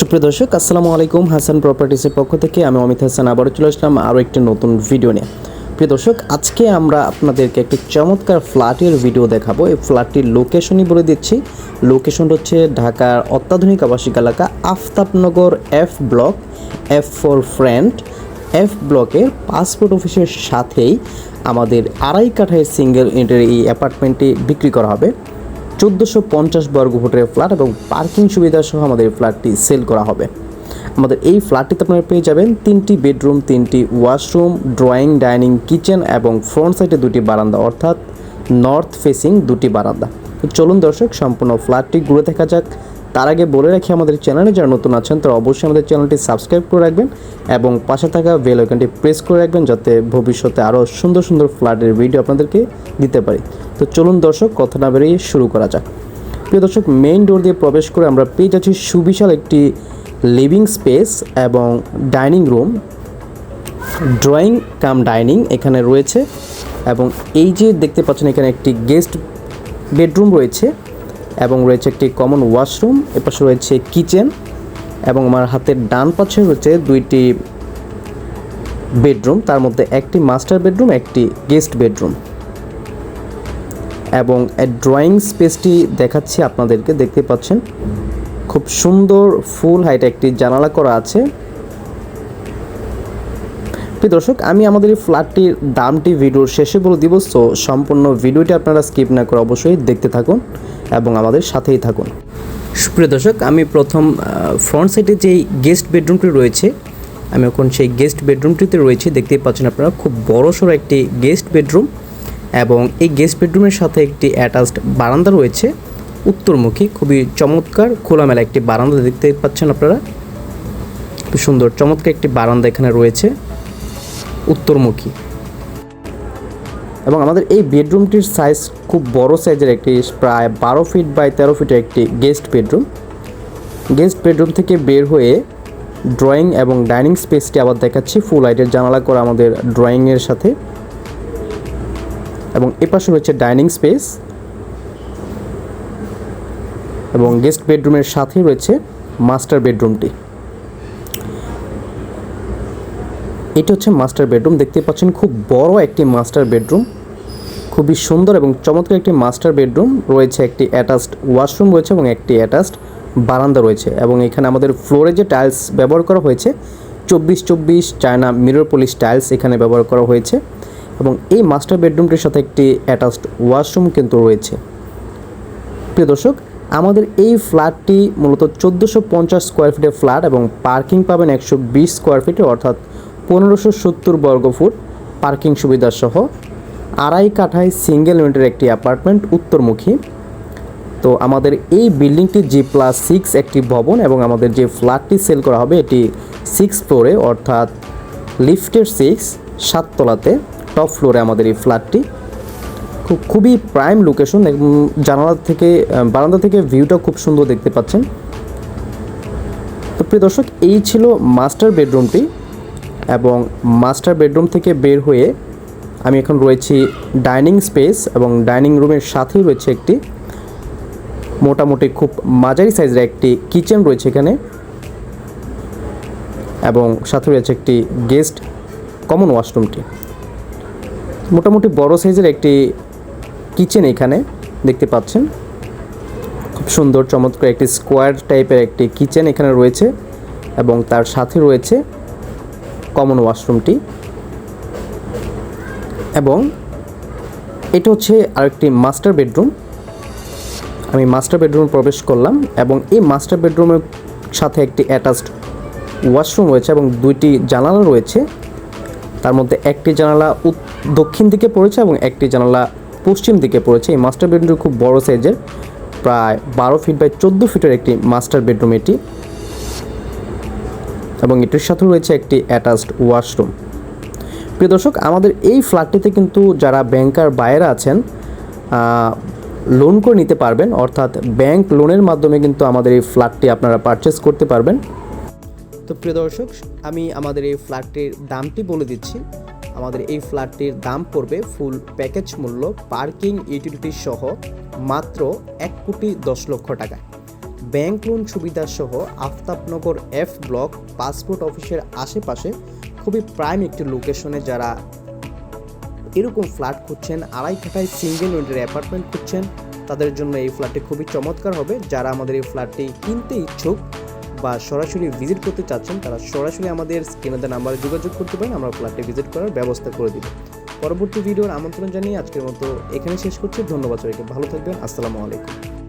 সুপ্রিয় দর্শক, আসসালামু আলাইকুম। হাসান প্রপার্টিসের পক্ষ থেকে আমি অমিত হাসান আবারও চলে আসলাম আরও একটি নতুন ভিডিও নিয়ে। প্রিয় দর্শক, আজকে আমরা আপনাদেরকে একটি চমৎকার ফ্ল্যাটের ভিডিও দেখাবো। এই ফ্ল্যাটটির লোকেশনই বলে দিচ্ছি। লোকেশন হচ্ছে ঢাকার অত্যাধুনিক আবাসিক এলাকা Aftabnagar F block F for friend F ব্লকের পাসপোর্ট অফিসের সাথেই আমাদের আড়াই কাঠায় সিঙ্গেল ইন্টার এই অ্যাপার্টমেন্টটি বিক্রি করা হবে। চোদ্দোশো পঞ্চাশ বর্গ ফুটের ফ্ল্যাট এবং পার্কিং সুবিধা সহ আমাদের ফ্ল্যাটটি সেল করা হবে। আমাদের এই ফ্ল্যাটটিতে আপনারা পেয়ে যাবেন তিনটি বেডরুম, তিনটি ওয়াশরুম, ড্রয়িং, ডাইনিং, কিচেন এবং ফ্রন্ট সাইডে দুটি বারান্দা, অর্থাৎ নর্থ ফেসিং দুটি বারান্দা। চলুন দর্শক, সম্পূর্ণ ফ্ল্যাটটি ঘুরে দেখা যাক। তার আগে বলে রাখি, আমাদের চ্যানেলে যারা নতুন আছেন, তারা অবশ্যই আমাদের চ্যানেলটি সাবস্ক্রাইব করে রাখবেন এবং পাশে থাকা বেল আইকনটি প্রেস করে রাখবেন যাতে ভবিষ্যতে আরও সুন্দর সুন্দর ফ্ল্যাটের ভিডিও আপনাদেরকে দিতে পারি। তো চলুন দর্শক, কথা না বেরিয়ে শুরু করা যাক। প্রিয় দর্শক মেইন ডোর দিয়ে প্রবেশ করে আমরা পেয়ে যাচ্ছি সুবিশাল একটি লিভিং স্পেস এবং dining room drawing cum dining এখানে রয়েছে এবং এই যে দেখতে পাচ্ছেন, এখানে একটি গেস্ট বেডরুম রয়েছে। এবং রয়েছে একটি কমন ওয়াশরুম এপাশে রয়েছে কিচেন এবং আমার হাতের ডান পাশে রয়েছে দুইটি বেডরুম তার মধ্যে একটি মাস্টার বেডরুম একটি গেস্ট বেডরুম এবং ড্রয়িং স্পেসটি দেখাচ্ছি আপনাদেরকে, দেখতে পাচ্ছেন। খুব সুন্দর ফুল হাইট একটি জানালা করা আছে। প্রিয় দর্শক, আমি আমাদের এই ফ্ল্যাটটির দামটি ভিডিওর শেষে বলে দিব সো সম্পূর্ণ ভিডিওটি আপনারা স্কিপ না করে অবশ্যই দেখতে থাকুন এবং আমাদের সাথেই থাকুন। সুপ্রিয় দর্শক, আমি প্রথম ফ্রন্ট সাইডে যেই গেস্ট বেডরুমটি রয়েছে, আমি এখন সেই গেস্ট বেডরুমটিতে রয়েছি। দেখতেই পাচ্ছেন আপনারা, খুব বড় সড়ো একটি গেস্ট বেডরুম এবং এই গেস্ট বেডরুমের সাথে একটি অ্যাটাচড বারান্দা রয়েছে, উত্তরমুখী, খুবই চমৎকার, খোলামেলা একটি বারান্দা দেখতে পাচ্ছেন আপনারা। খুব সুন্দর, চমৎকার একটি বারান্দা এখানে রয়েছে। উত্তরমুখী। এবং আমাদের এই বেডরুমটির সাইজ খুব বড় সাইজের একটি, প্রায় বারো ফিট বাই তেরো ফিটের একটি গেস্ট বেডরুম গেস্ট বেডরুম থেকে বের হয়ে ড্রয়িং এবং ডাইনিং স্পেসটি আবার দেখাচ্ছি। ফুল লাইটের জানালা করা আমাদের ড্রয়িংয়ের সাথে। এবং এপাশে রয়েছে ডাইনিং স্পেস এবং গেস্ট বেডরুমের সাথেই রয়েছে মাস্টার বেডরুমটি এটা হচ্ছে মাস্টার বেডরুম দেখতে পাচ্ছেন খুব বড় একটি মাস্টার বেডরুম খুবই সুন্দর এবং চমৎকার একটি মাস্টার বেডরুম রয়েছে একটি অ্যাটাচড ওয়াশরুম রয়েছে এবং একটি অ্যাটাচড বারান্দা রয়েছে এবং এখানে আমাদের ফ্লোরে যে টাইলস ব্যবহার করা হয়েছে, চব্বিশ চব্বিশ চায়না মিরর টাইলস এখানে ব্যবহার করা হয়েছে এবং এই মাস্টার বেডরুমটির সাথে একটি অ্যাটাচড ওয়াশরুম কিন্তু রয়েছে। প্রিয় দর্শক, আমাদের এই ফ্ল্যাটটি মূলত চোদ্দোশো পঞ্চাশ স্কোয়ার ফিটের ফ্ল্যাট এবং পার্কিং পাবেন একশো বিশ স্কোয়ার ফিটে অর্থাৎ পনেরোশো সত্তর বর্গ ফুট পার্কিং সুবিধা সহ আড়াই কাঠায় সিঙ্গেল ইউনিটের একটি অ্যাপার্টমেন্ট উত্তরমুখী। তো আমাদের এই বিল্ডিংটি জি প্লাস সিক্স একটি ভবন এবং আমাদের যে ফ্ল্যাটটি সেল করা হবে এটি সিক্স ফ্লোরে অর্থাৎ লিফটের সিক্স সাততলাতে টপ ফ্লোরে আমাদের এই ফ্ল্যাটটি। খুব, খুবই প্রাইম লোকেশন জানালা থেকে বারান্দা থেকে ভিউটা খুব সুন্দর দেখতে পাচ্ছেন। তো প্রিয় দর্শক, এই ছিল মাস্টার বেডরুমটি এবং মাস্টার বেডরুম থেকে বের হয়ে আমি এখন রয়েছি ডাইনিং স্পেস এবং ডাইনিং রুমের সাথেই রয়েছে একটি মোটামুটি খুব মাঝারি সাইজের একটি কিচেন রয়েছে এখানে এবং সাথে রয়েছে একটি গেস্ট কমন ওয়াশরুমটি মোটামুটি বড় সাইজের একটি কিচেন এখানে দেখতে পাচ্ছেন। খুব সুন্দর চমৎকার একটি স্কোয়ার টাইপের একটি কিচেন এখানে রয়েছে এবং তার সাথে রয়েছে কমন ওয়াশরুমটি। এবং এটা হচ্ছে আরেকটি মাস্টার বেডরুম। আমি মাস্টার বেডরুমে প্রবেশ করলাম এবং এই মাস্টার বেডরুমের সাথে একটি অ্যাটাচড ওয়াশরুম রয়েছে এবং দুইটি জানালা রয়েছে। তার মধ্যে একটি জানালা দক্ষিণ দিকে পড়েছে এবং একটি জানালা পশ্চিম দিকে পড়েছে। এই মাস্টার বেডরুমটি খুব বড় সাইজের, প্রায় বারো ফিট বাই চোদ্দ ফিটের একটি মাস্টার বেডরুম এটি। এবং এটির সাথে রয়েছে একটি অ্যাটাচড ওয়াশরুম প্রিয় দর্শক, আমাদের এই ফ্ল্যাটটিতে কিন্তু যারা ব্যাংকার বাইরে আছেন লোন করে নিতে পারবেন, অর্থাৎ ব্যাংক লোনের মাধ্যমে কিন্তু আমাদের এই ফ্ল্যাটটি আপনারা পারচেস করতে পারবেন। তো প্রিয় দর্শক, আমি আমাদের এই ফ্ল্যাটটির দামটি বলে দিচ্ছি। আমাদের এই ফ্ল্যাটটির দাম পড়বে ফুল প্যাকেজ মূল্য পার্কিং ইউটিলিটি সহ মাত্র এক কোটি দশ লক্ষ টাকা ব্যাংক লোন সুবিধা সহ আফতাবনগর এফ ব্লক পাসপোর্ট অফিসের আশেপাশে খুবই প্রাইম একটি লোকেশনে যারা এরকম ফ্ল্যাট খুঁজছেন, আড়াই কাঠায় সিঙ্গেল উইন্ডের অ্যাপার্টমেন্ট খুঁজছেন, তাদের জন্য এই ফ্ল্যাটটি খুবই চমৎকার হবে। যারা আমাদের এই ফ্ল্যাটটি কিনতে ইচ্ছুক বা সরাসরি ভিজিট করতে চাচ্ছেন, তারা সরাসরি আমাদের স্ক্রিনে নাম্বারে যোগাযোগ করতে পারেন, আমরা ফ্ল্যাটটি ভিজিট করার ব্যবস্থা করে দিব। পরবর্তী ভিডিওর আমন্ত্রণ জানিয়ে আজকের মতো এখানে শেষ করছি। ধন্যবাদ সবাইকে। ভালো থাকবেন। আসসালামু আলাইকুম।